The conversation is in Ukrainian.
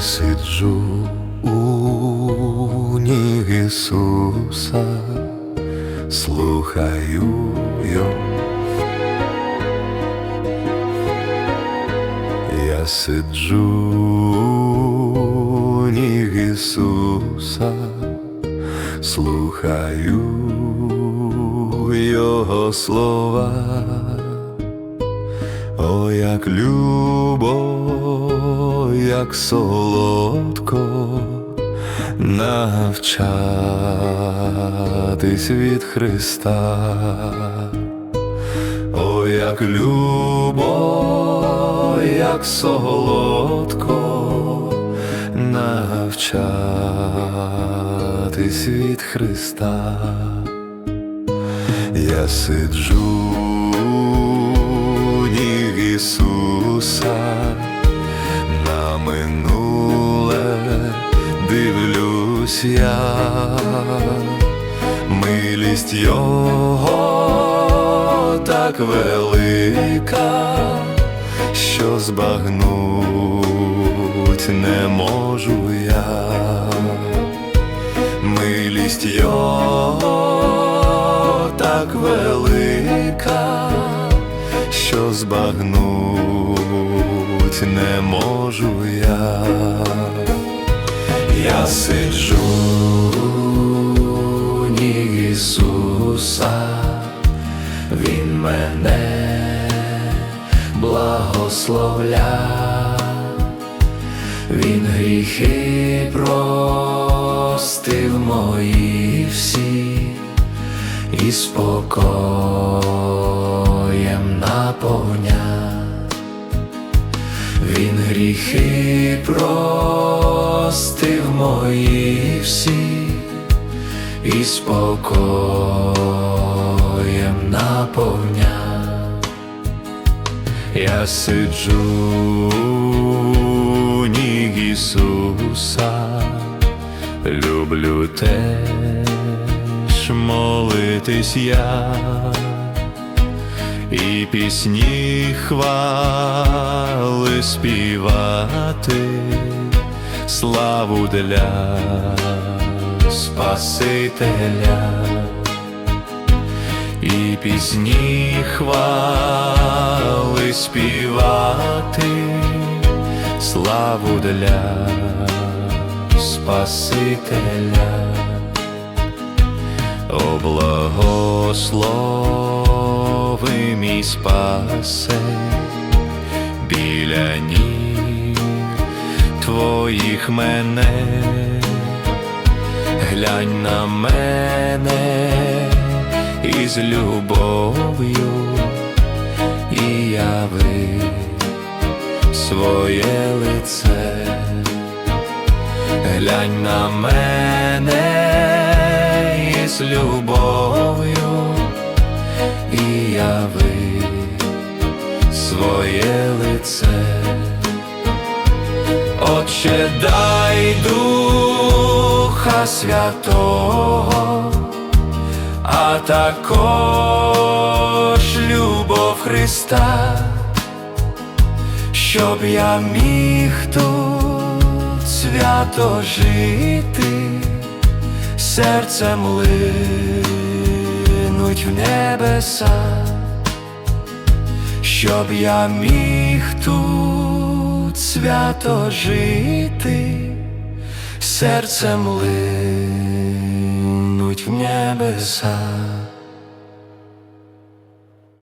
сиджу у ніг Ісуса, слухаю його. Я сиджу у ніг Ісуса, слухаю Його слова. О, як любо, як солодко навчатись від Христа. О, як любо, як солодко навчатись від Христа. Я сиджу Ісуса, на минуле дивлюсь я, милість Його так велика, що збагнуть не можу я. Милість його так велика, що збагнуть не можу я. Я сиджу ніг Ісуса, Він мене благословля. Він гріхи простив мої всі і спокоєм наповня. Він гріхи простив мої всі і спокоєм наповня. Я сиджу ніг Ісуса, люблю теж молитись я, і пісні хвали співати, славу для Спасителя. І пісні хвали співати, славу для Спасителя, О мій спасе біля ніг твоїх мене. Глянь на мене із любов'ю і яви своє лице, глянь на мене із любов'ю і своє лице. Отче, дай Духа Святого, а також любов Христа, щоб я міг тут свято жити, серцем линуть в небеса щоб я міг тут свято жити, серцем линуть в небеса.